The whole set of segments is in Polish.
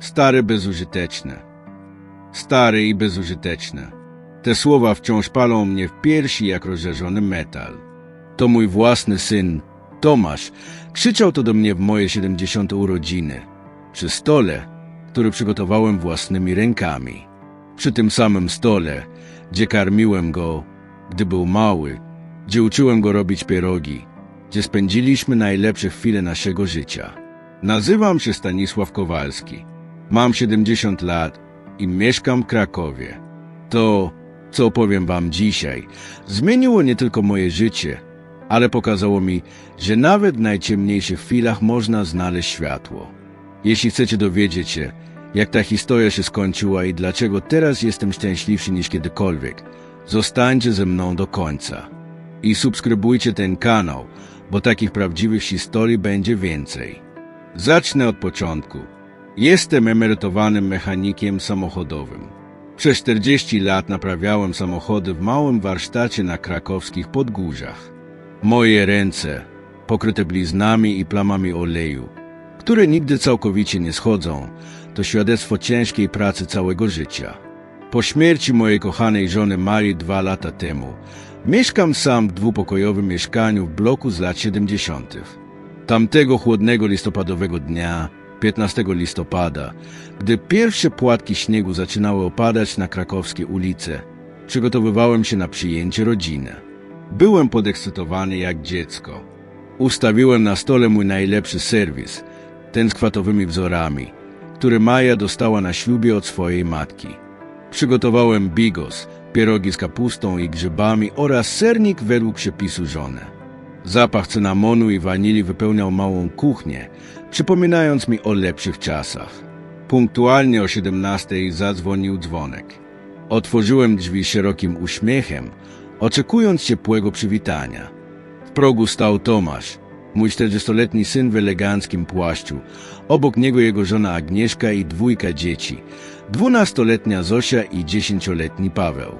Stare bezużyteczne. Stare i bezużyteczne. Te słowa wciąż palą mnie w piersi jak rozżarzony metal. To mój własny syn, Tomasz, krzyczał to do mnie w moje 70 urodziny. Przy stole, który przygotowałem własnymi rękami. Przy tym samym stole, gdzie karmiłem go, gdy był mały, gdzie uczyłem go robić pierogi, gdzie spędziliśmy najlepsze chwile naszego życia. Nazywam się Stanisław Kowalski. Mam 70 lat i mieszkam w Krakowie. To, co opowiem wam dzisiaj, zmieniło nie tylko moje życie, ale pokazało mi, że nawet w najciemniejszych chwilach można znaleźć światło. Jeśli chcecie dowiedzieć się, jak ta historia się skończyła i dlaczego teraz jestem szczęśliwszy niż kiedykolwiek, zostańcie ze mną do końca. I subskrybujcie ten kanał, bo takich prawdziwych historii będzie więcej. Zacznę od początku. Jestem emerytowanym mechanikiem samochodowym. Przez 40 lat naprawiałem samochody w małym warsztacie na krakowskich podgórzach. Moje ręce, pokryte bliznami i plamami oleju, które nigdy całkowicie nie schodzą, to świadectwo ciężkiej pracy całego życia. Po śmierci mojej kochanej żony Marii dwa lata temu, mieszkam sam w dwupokojowym mieszkaniu w bloku z lat 70. Tamtego chłodnego listopadowego dnia, 15 listopada, gdy pierwsze płatki śniegu zaczynały opadać na krakowskie ulice, przygotowywałem się na przyjęcie rodziny. Byłem podekscytowany jak dziecko. Ustawiłem na stole mój najlepszy serwis, ten z kwatowymi wzorami, który Maja dostała na ślubie od swojej matki. Przygotowałem bigos, pierogi z kapustą i grzybami oraz sernik według przepisu żony. Zapach cynamonu i wanilii wypełniał małą kuchnię, przypominając mi o lepszych czasach. Punktualnie o 17 zadzwonił dzwonek. Otworzyłem drzwi szerokim uśmiechem, oczekując ciepłego przywitania. W progu stał Tomasz, mój 40-letni syn w eleganckim płaszczu. Obok niego jego żona Agnieszka i dwójka dzieci. Dwunastoletnia Zosia i dziesięcioletni Paweł.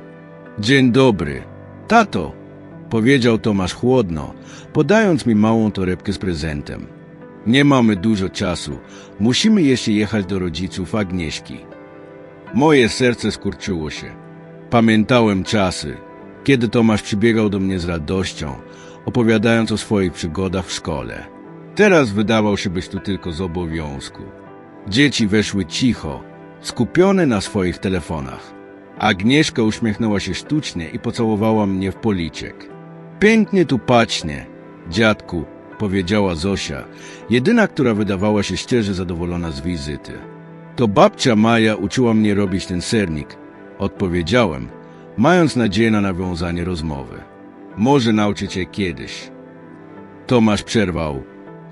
Dzień dobry. Tato, powiedział Tomasz chłodno, podając mi małą torebkę z prezentem. Nie mamy dużo czasu. Musimy jeszcze jechać do rodziców Agnieszki. Moje serce skurczyło się. Pamiętałem czasy, kiedy Tomasz przybiegał do mnie z radością, opowiadając o swoich przygodach w szkole. Teraz wydawał się być tu tylko z obowiązku. Dzieci weszły cicho, skupione na swoich telefonach. Agnieszka uśmiechnęła się sztucznie i pocałowała mnie w policzek. Pięknie tu pacznie, dziadku, powiedziała Zosia, jedyna, która wydawała się szczerze zadowolona z wizyty. To babcia Maja uczyła mnie robić ten sernik, odpowiedziałem, mając nadzieję na nawiązanie rozmowy. Może nauczy cię kiedyś. Tomasz przerwał.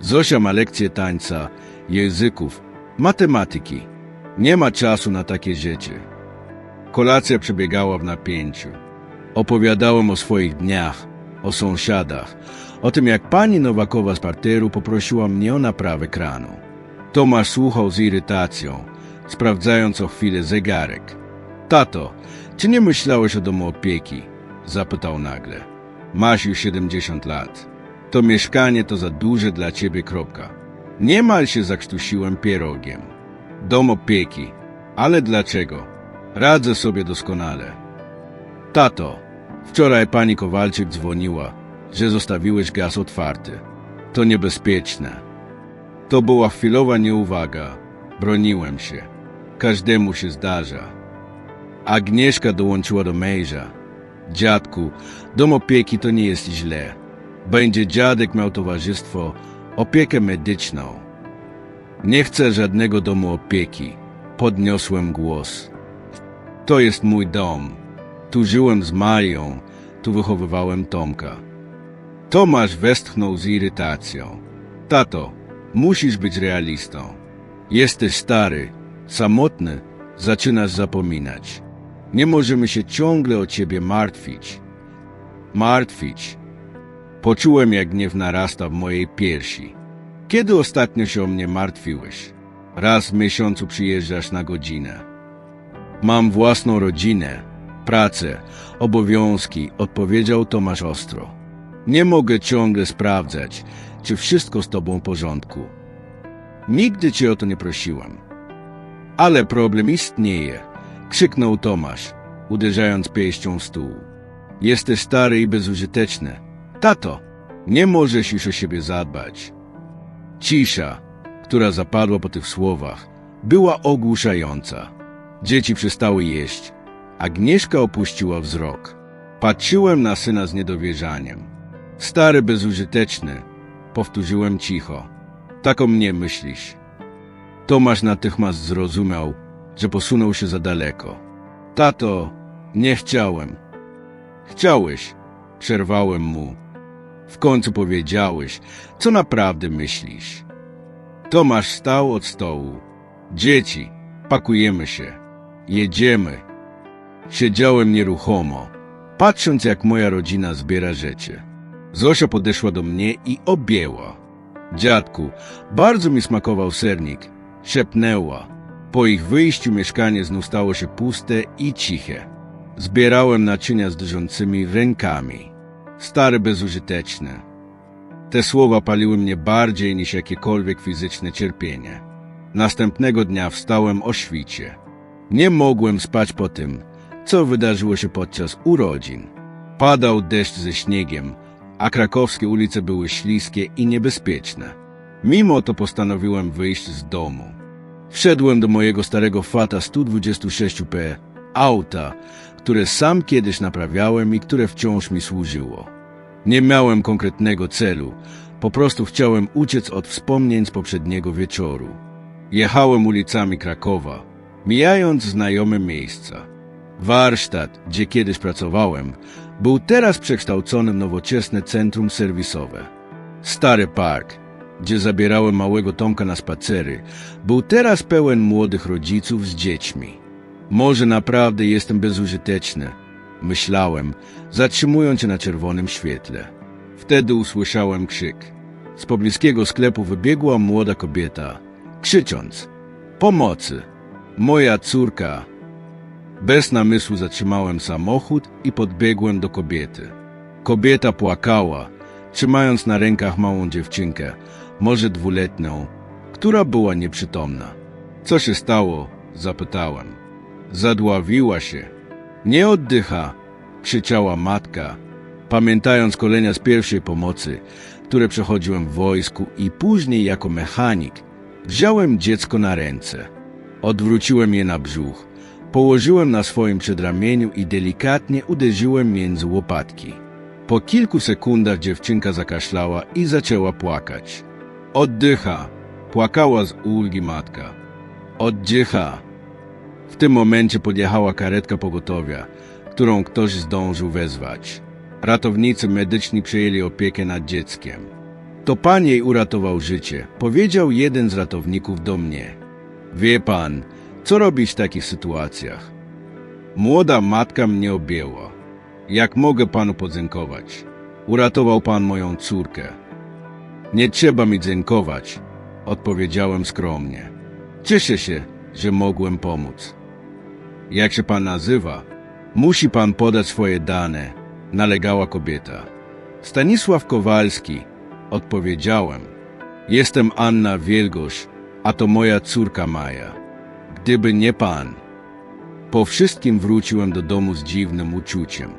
Zosia ma lekcje tańca, języków, matematyki. Nie ma czasu na takie rzeczy. Kolacja przebiegała w napięciu. Opowiadałem o swoich dniach, o sąsiadach, o tym jak pani Nowakowa z parteru poprosiła mnie o naprawę kranu. Tomasz słuchał z irytacją, sprawdzając o chwilę zegarek. Tato, czy nie myślałeś o domu opieki? Zapytał nagle. Masz już 70 lat. To mieszkanie to za duże dla ciebie kropka. Niemal się zakrztusiłem pierogiem. Dom opieki. Ale dlaczego? Radzę sobie doskonale. Tato, wczoraj pani Kowalczyk dzwoniła, że zostawiłeś gaz otwarty. To niebezpieczne. To była chwilowa nieuwaga. Broniłem się. Każdemu się zdarza. Agnieszka dołączyła do męża. Dziadku, dom opieki to nie jest źle. Będzie dziadek miał towarzystwo, opiekę medyczną. Nie chcę żadnego domu opieki. Podniosłem głos. To jest mój dom. Tu żyłem z Marią, tu wychowywałem Tomka. Tomasz westchnął z irytacją. Tato, musisz być realistą. Jesteś stary, samotny, zaczynasz zapominać. Nie możemy się ciągle o ciebie martwić. Martwić. Poczułem, jak gniew narasta w mojej piersi. Kiedy ostatnio się o mnie martwiłeś? Raz w miesiącu przyjeżdżasz na godzinę. Mam własną rodzinę, pracę, obowiązki, odpowiedział Tomasz ostro. Nie mogę ciągle sprawdzać, czy wszystko z tobą w porządku. Nigdy cię o to nie prosiłem. Ale problem istnieje, krzyknął Tomasz, uderzając pięścią w stół. Jesteś stary i bezużyteczny. Tato, nie możesz już o siebie zadbać. Cisza, która zapadła po tych słowach, była ogłuszająca. Dzieci przestały jeść. Agnieszka opuściła wzrok. Patrzyłem na syna z niedowierzaniem. Stary bezużyteczny, powtórzyłem cicho. Tak o mnie myślisz. Tomasz natychmiast zrozumiał, że posunął się za daleko. Tato, nie chciałem. Chciałeś, przerwałem mu. W końcu powiedziałeś, co naprawdę myślisz. Tomasz stał od stołu. Dzieci, pakujemy się. Jedziemy. Siedziałem nieruchomo, patrząc jak moja rodzina zbiera rzeczy. Zosia podeszła do mnie i objęła. Dziadku, bardzo mi smakował sernik. Szepnęła. Po ich wyjściu mieszkanie znów stało się puste i ciche. Zbierałem naczynia z drżącymi rękami. Stare bezużyteczne. Te słowa paliły mnie bardziej niż jakiekolwiek fizyczne cierpienie. Następnego dnia wstałem o świcie. Nie mogłem spać po tym, co wydarzyło się podczas urodzin. Padał deszcz ze śniegiem, a krakowskie ulice były śliskie i niebezpieczne. Mimo to postanowiłem wyjść z domu. Wszedłem do mojego starego Fata 126P, auta, które sam kiedyś naprawiałem i które wciąż mi służyło. Nie miałem konkretnego celu, po prostu chciałem uciec od wspomnień z poprzedniego wieczoru. Jechałem ulicami Krakowa, mijając znajome miejsca. Warsztat, gdzie kiedyś pracowałem, był teraz przekształcony w nowoczesne centrum serwisowe. Stary park, gdzie zabierałem małego Tomka na spacery, był teraz pełen młodych rodziców z dziećmi. Może naprawdę jestem bezużyteczny, myślałem, zatrzymując się na czerwonym świetle. Wtedy usłyszałem krzyk. Z pobliskiego sklepu wybiegła młoda kobieta, krzycząc: Pomocy! Moja córka! Bez namysłu zatrzymałem samochód i podbiegłem do kobiety. Kobieta płakała, trzymając na rękach małą dziewczynkę, może dwuletnią, która była nieprzytomna. Co się stało? zapytałem. Zadławiła się. Nie oddycha, krzyczała matka, pamiętając kolenia z pierwszej pomocy, które przechodziłem w wojsku i później jako mechanik. Wziąłem dziecko na ręce. Odwróciłem je na brzuch. Położyłem na swoim przedramieniu i delikatnie uderzyłem między łopatki. Po kilku sekundach dziewczynka zakaszlała i zaczęła płakać. Oddycha! Płakała z ulgi matka. Oddycha! W tym momencie podjechała karetka pogotowia, którą ktoś zdążył wezwać. Ratownicy medyczni przejęli opiekę nad dzieckiem. To pan jej uratował życie, powiedział jeden z ratowników do mnie. Wie pan, co robić w takich sytuacjach? Młoda matka mnie objęła. Jak mogę panu podziękować? Uratował pan moją córkę. Nie trzeba mi dziękować, odpowiedziałem skromnie. Cieszę się, że mogłem pomóc. Jak się pan nazywa? Musi pan podać swoje dane, nalegała kobieta. Stanisław Kowalski, odpowiedziałem. Jestem Anna Wielgosz, a to moja córka Maja. Gdyby nie pan. Po wszystkim wróciłem do domu z dziwnym uczuciem.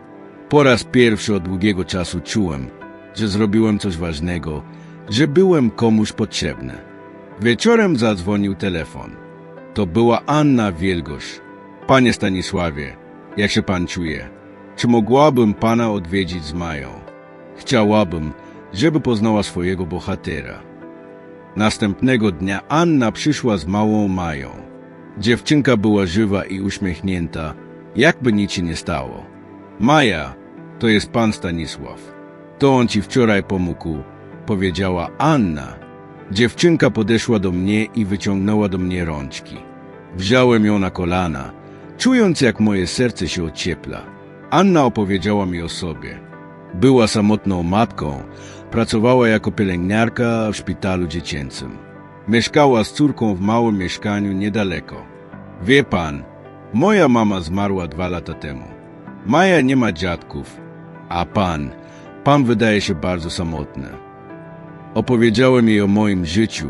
Po raz pierwszy od długiego czasu czułem, że zrobiłem coś ważnego, że byłem komuś potrzebny. Wieczorem zadzwonił telefon. To była Anna Wielgosz. Panie Stanisławie, jak się pan czuje? Czy mogłabym pana odwiedzić z Mają? Chciałabym, żeby poznała swojego bohatera. Następnego dnia Anna przyszła z małą Mają. Dziewczynka była żywa i uśmiechnięta, jakby nic się nie stało. Maja, to jest pan Stanisław. To on ci wczoraj pomógł, powiedziała Anna. Dziewczynka podeszła do mnie i wyciągnęła do mnie rączki. Wziąłem ją na kolana, czując jak moje serce się ociepla. Anna opowiedziała mi o sobie. Była samotną matką, pracowała jako pielęgniarka w szpitalu dziecięcym. Mieszkała z córką w małym mieszkaniu niedaleko. Wie pan, moja mama zmarła dwa lata temu. Maja nie ma dziadków, a pan, pan wydaje się bardzo samotny. Opowiedziałem jej o moim życiu,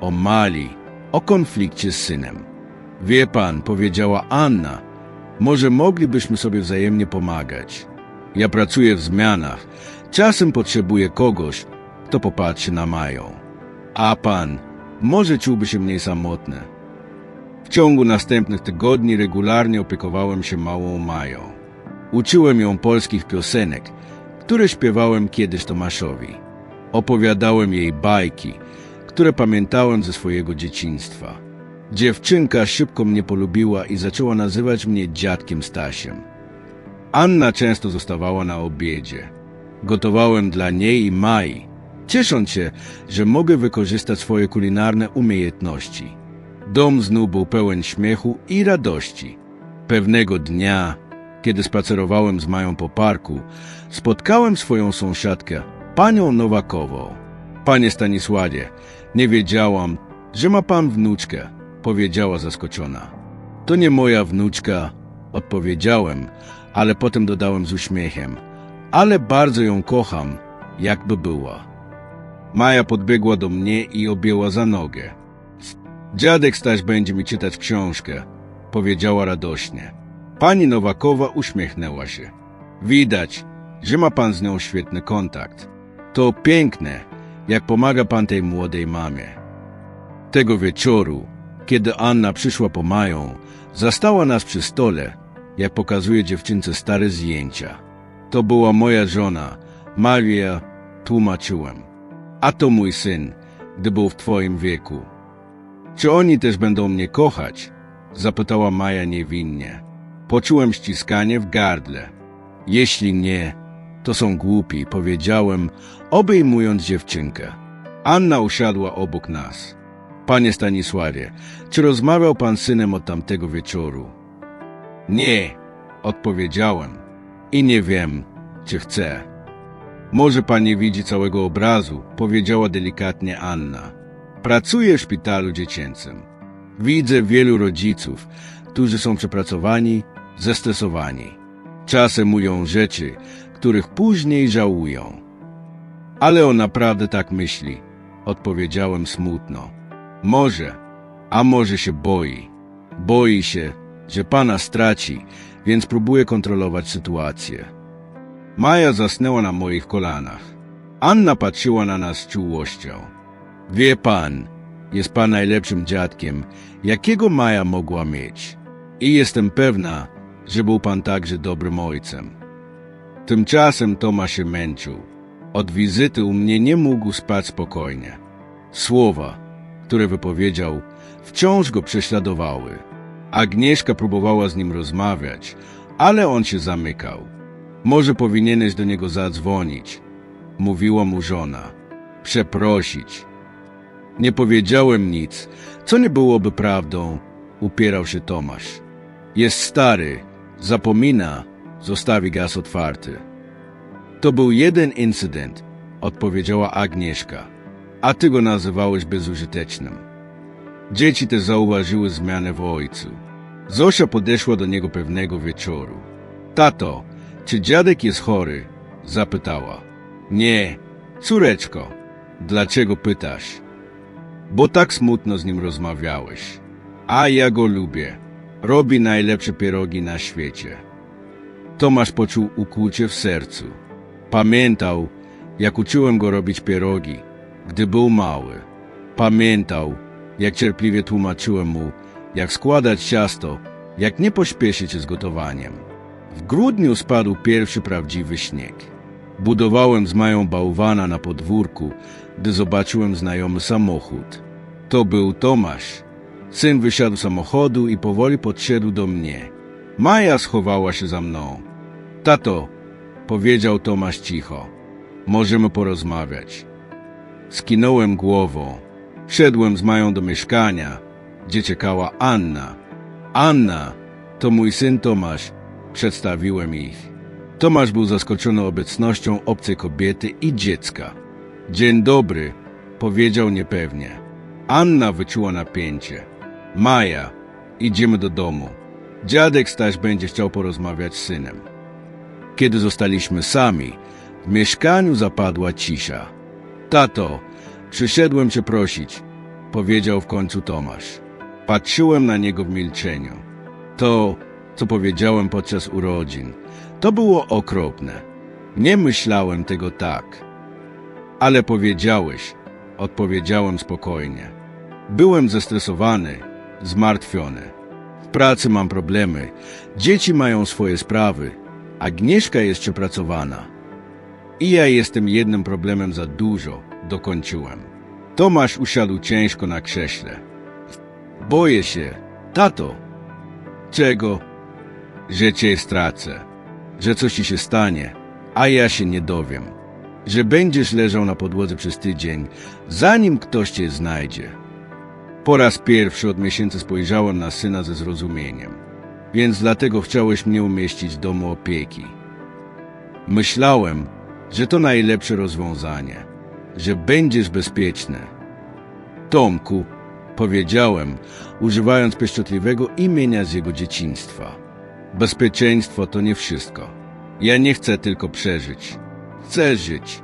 o Mali, o konflikcie z synem. Wie pan, powiedziała Anna, może moglibyśmy sobie wzajemnie pomagać. Ja pracuję w zmianach. Czasem potrzebuję kogoś, kto popatrzy na Mają. A pan, może czułby się mniej samotny. W ciągu następnych tygodni regularnie opiekowałem się małą Mają. Uczyłem ją polskich piosenek, które śpiewałem kiedyś Tomaszowi. Opowiadałem jej bajki, które pamiętałem ze swojego dzieciństwa. Dziewczynka szybko mnie polubiła i zaczęła nazywać mnie dziadkiem Stasiem. Anna często zostawała na obiedzie. Gotowałem dla niej i Mai, ciesząc się, że mogę wykorzystać swoje kulinarne umiejętności. Dom znów był pełen śmiechu i radości. Pewnego dnia, kiedy spacerowałem z Mają po parku, spotkałem swoją sąsiadkę, panią Nowakową. Panie Stanisławie, nie wiedziałam, że ma pan wnuczkę, powiedziała zaskoczona. To nie moja wnuczka, odpowiedziałem, ale potem dodałem z uśmiechem. Ale bardzo ją kocham, jakby była. Maja podbiegła do mnie i objęła za nogę. Dziadek Staś będzie mi czytać książkę, powiedziała radośnie. Pani Nowakowa uśmiechnęła się. Widać, że ma pan z nią świetny kontakt. To piękne, jak pomaga pan tej młodej mamie. Tego wieczoru, kiedy Anna przyszła po Mają, zastała nas przy stole, jak pokazuje dziewczynce stare zdjęcia. To była moja żona, Maria, tłumaczyłem. A to mój syn, gdy był w twoim wieku. Czy oni też będą mnie kochać? Zapytała Maja niewinnie. Poczułem ściskanie w gardle. Jeśli nie, to są głupi, powiedziałem, obejmując dziewczynkę. Anna usiadła obok nas. Panie Stanisławie, czy rozmawiał pan synem od tamtego wieczoru? Nie, odpowiedziałem. I nie wiem, czy chcę. Może pan nie widzi całego obrazu, powiedziała delikatnie Anna. Pracuję w szpitalu dziecięcym. Widzę wielu rodziców, którzy są przepracowani, zestresowani. Czasem mówią rzeczy, których później żałują. Ale on naprawdę tak myśli, odpowiedziałem smutno. Może, a może się boi. Boi się, że pana straci, więc próbuje kontrolować sytuację. Maja zasnęła na moich kolanach. Anna patrzyła na nas z czułością. Wie pan, jest pan najlepszym dziadkiem, jakiego Maja mogła mieć. I jestem pewna, że był pan także dobrym ojcem. Tymczasem Toma się męczył. Od wizyty u mnie nie mógł spać spokojnie. Słowa, które wypowiedział, wciąż go prześladowały. Agnieszka próbowała z nim rozmawiać, ale on się zamykał. Może powinieneś do niego zadzwonić, mówiła mu żona. Przeprosić. Nie powiedziałem nic, co nie byłoby prawdą, upierał się Tomasz. Jest stary, zapomina, zostawi gaz otwarty. To był jeden incydent, odpowiedziała Agnieszka, a ty go nazywałeś bezużytecznym. Dzieci też zauważyły zmianę w ojcu. Zosia podeszła do niego pewnego wieczoru. Tato, czy dziadek jest chory? Zapytała. Nie, córeczko. Dlaczego pytasz? Bo tak smutno z nim rozmawiałeś. A ja go lubię. Robi najlepsze pierogi na świecie. Tomasz poczuł ukłucie w sercu. Pamiętał, jak uczyłem go robić pierogi, gdy był mały. Pamiętał, jak cierpliwie tłumaczyłem mu, jak składać ciasto, jak nie pośpieszyć z gotowaniem. W grudniu spadł pierwszy prawdziwy śnieg. Budowałem z Mają bałwana na podwórku, gdy zobaczyłem znajomy samochód. To był Tomasz. Syn wysiadł z samochodu i powoli podszedł do mnie. Maja schowała się za mną. Tato, powiedział Tomasz cicho, możemy porozmawiać. Skinąłem głową. Wszedłem z Mają do mieszkania, gdzie czekała Anna. Anna, to mój syn Tomasz, przedstawiłem ich. Tomasz był zaskoczony obecnością obcej kobiety i dziecka. Dzień dobry, powiedział niepewnie. Anna wyczuła napięcie. Maja, idziemy do domu. Dziadek Staś będzie chciał porozmawiać z synem. Kiedy zostaliśmy sami, w mieszkaniu zapadła cisza. Tato, przyszedłem cię prosić, powiedział w końcu Tomasz. Patrzyłem na niego w milczeniu. To, co powiedziałem podczas urodzin, to było okropne. Nie myślałem tego tak. Ale powiedziałeś, odpowiedziałem spokojnie. Byłem zestresowany, zmartwiony. W pracy mam problemy, dzieci mają swoje sprawy, Agnieszka jest przepracowana. I ja jestem jednym problemem za dużo, dokończyłem. Tomasz usiadł ciężko na krześle. Boję się, tato. Czego? Że cię stracę, że coś ci się stanie, a ja się nie dowiem. Że będziesz leżał na podłodze przez tydzień, zanim ktoś cię znajdzie. Po raz pierwszy od miesięcy spojrzałem na syna ze zrozumieniem, więc dlatego chciałeś mnie umieścić w domu opieki. Myślałem, że to najlepsze rozwiązanie, że będziesz bezpieczny. Tomku, powiedziałem, używając pieszczotliwego imienia z jego dzieciństwa. Bezpieczeństwo to nie wszystko. Ja nie chcę tylko przeżyć. Chcę żyć.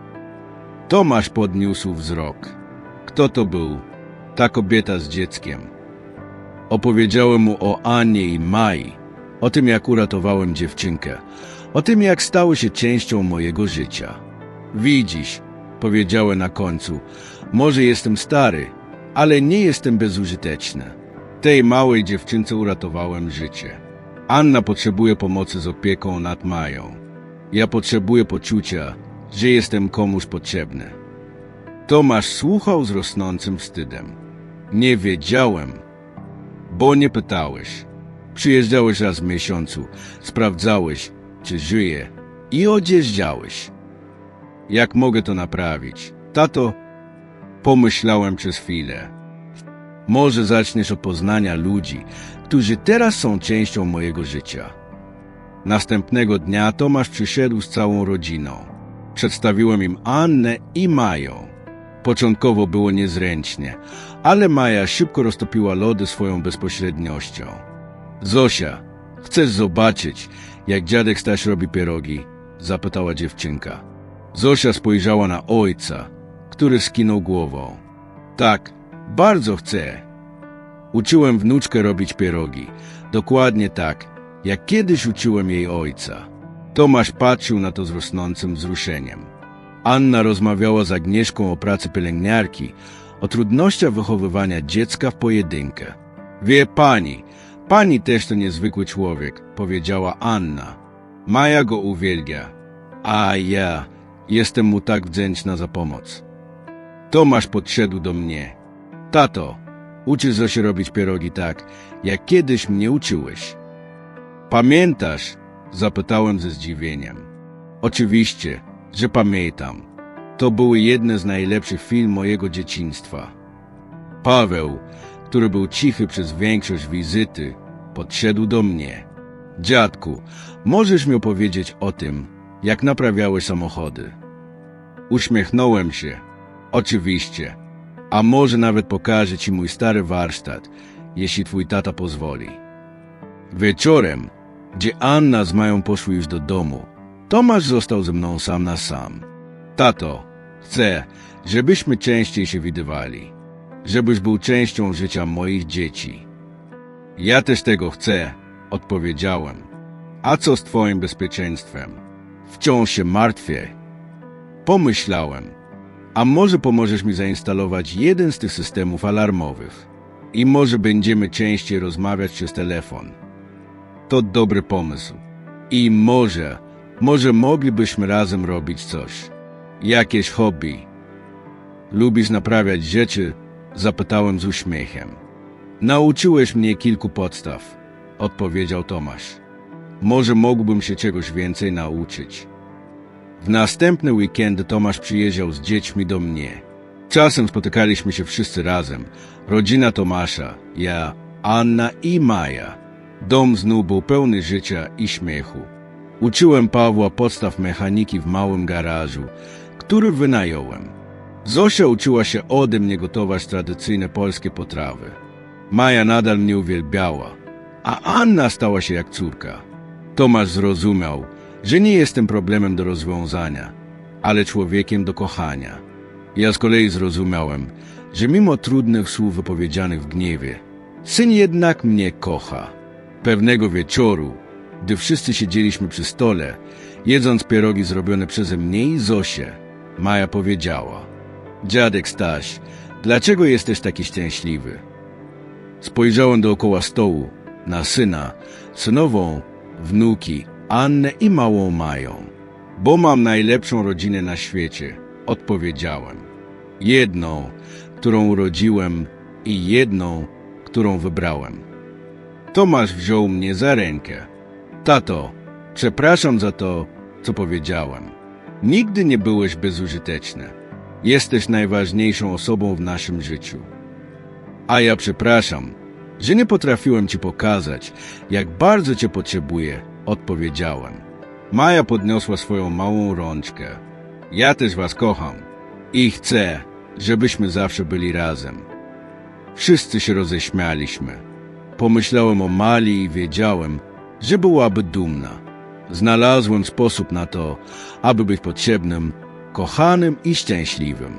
Tomasz podniósł wzrok. Kto to był? Ta kobieta z dzieckiem. Opowiedziałem mu o Annie i Mai, o tym jak uratowałem dziewczynkę, o tym jak stały się częścią mojego życia. Widzisz, powiedziałem na końcu, może jestem stary, ale nie jestem bezużyteczny. Tej małej dziewczynce uratowałem życie. Anna potrzebuje pomocy z opieką nad Mają. Ja potrzebuję poczucia, że jestem komuś potrzebny. Tomasz słuchał z rosnącym wstydem. Nie wiedziałem, bo nie pytałeś. Przyjeżdżałeś raz w miesiącu, sprawdzałeś, czy żyje i odjeżdżałeś. Jak mogę to naprawić? Tato, pomyślałem przez chwilę. Może zaczniesz od poznania ludzi, którzy teraz są częścią mojego życia. Następnego dnia Tomasz przyszedł z całą rodziną. Przedstawiłem im Annę i Mają. Początkowo było niezręcznie, ale Maja szybko roztopiła lody swoją bezpośredniością. Zosia, chcesz zobaczyć, jak dziadek Staś robi pierogi? Zapytała dziewczynka. Zosia spojrzała na ojca, który skinął głową. Tak, bardzo chcę. Uczyłem wnuczkę robić pierogi. Dokładnie tak, jak kiedyś uczyłem jej ojca. Tomasz patrzył na to z rosnącym wzruszeniem. Anna rozmawiała z Agnieszką o pracy pielęgniarki, o trudnościach wychowywania dziecka w pojedynkę. Wie pani, pani też to niezwykły człowiek, powiedziała Anna. Maja go uwielbia, a ja jestem mu tak wdzięczna za pomoc. Tomasz podszedł do mnie. Tato, uczysz Zosię robić pierogi tak, jak kiedyś mnie uczyłeś. Pamiętasz? Zapytałem ze zdziwieniem. Oczywiście, że pamiętam. To były jedne z najlepszych film mojego dzieciństwa. Paweł, który był cichy przez większość wizyty, podszedł do mnie. Dziadku, możesz mi opowiedzieć o tym, jak naprawiałeś samochody? Uśmiechnąłem się. Oczywiście. A może nawet pokażę ci mój stary warsztat, jeśli twój tata pozwoli. Wieczorem, gdzie Anna z Mają poszły już do domu, Tomasz został ze mną sam na sam. Tato, chcę, żebyśmy częściej się widywali. Żebyś był częścią życia moich dzieci. Ja też tego chcę, odpowiedziałem. A co z twoim bezpieczeństwem? Wciąż się martwię. Pomyślałem, a może pomożesz mi zainstalować jeden z tych systemów alarmowych i może będziemy częściej rozmawiać przez telefon. To dobry pomysł. I może, może moglibyśmy razem robić coś. Jakieś hobby. Lubisz naprawiać rzeczy? Zapytałem z uśmiechem. Nauczyłeś mnie kilku podstaw, odpowiedział Tomasz. Może mógłbym się czegoś więcej nauczyć. W następny weekend Tomasz przyjeżdżał z dziećmi do mnie. Czasem spotykaliśmy się wszyscy razem. Rodzina Tomasza, ja, Anna i Maja. Dom znów był pełny życia i śmiechu. Uczyłem Pawła podstaw mechaniki w małym garażu, który wynająłem. Zosia uczyła się ode mnie gotować tradycyjne polskie potrawy. Maja nadal mnie uwielbiała, a Anna stała się jak córka. Tomasz zrozumiał, że nie jestem problemem do rozwiązania, ale człowiekiem do kochania. Ja z kolei zrozumiałem, że mimo trudnych słów wypowiedzianych w gniewie, Syn jednak mnie kocha. Pewnego wieczoru, gdy wszyscy siedzieliśmy przy stole, jedząc pierogi zrobione przeze mnie i Zosię, Maja powiedziała: Dziadek Staś, dlaczego jesteś taki szczęśliwy? Spojrzałem dookoła stołu, na syna, synową, wnuki, Annę i małą Mają. Bo mam najlepszą rodzinę na świecie, odpowiedziałem. Jedną, którą urodziłem i jedną, którą wybrałem. Tomasz wziął mnie za rękę. Tato, przepraszam za to, co powiedziałem. Nigdy nie byłeś bezużyteczny. Jesteś najważniejszą osobą w naszym życiu. A ja przepraszam, że nie potrafiłem ci pokazać, jak bardzo cię potrzebuję, odpowiedziałem. Maja podniosła swoją małą rączkę. Ja też was kocham i chcę, żebyśmy zawsze byli razem. Wszyscy się roześmialiśmy. Pomyślałem o Mali i wiedziałem, że byłaby dumna. Znalazłem sposób na to, aby być potrzebnym, kochanym i szczęśliwym.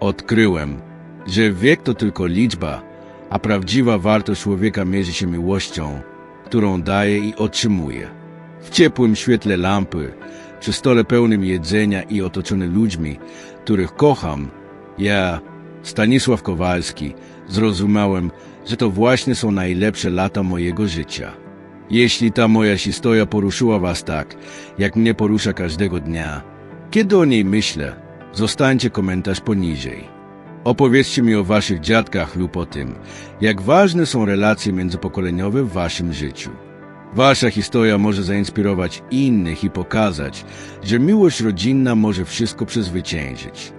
Odkryłem, że wiek to tylko liczba, a prawdziwa wartość człowieka mierzy się miłością, którą daje i otrzymuje. W ciepłym świetle lampy, przy stole pełnym jedzenia i otoczony ludźmi, których kocham, ja, Stanisław Kowalski, zrozumiałem, że to właśnie są najlepsze lata mojego życia. Jeśli ta moja historia poruszyła was tak, jak mnie porusza każdego dnia, kiedy o niej myślę, zostańcie komentarz poniżej. Opowiedzcie mi o waszych dziadkach lub o tym, jak ważne są relacje międzypokoleniowe w waszym życiu. Wasza historia może zainspirować innych i pokazać, że miłość rodzinna może wszystko przezwyciężyć.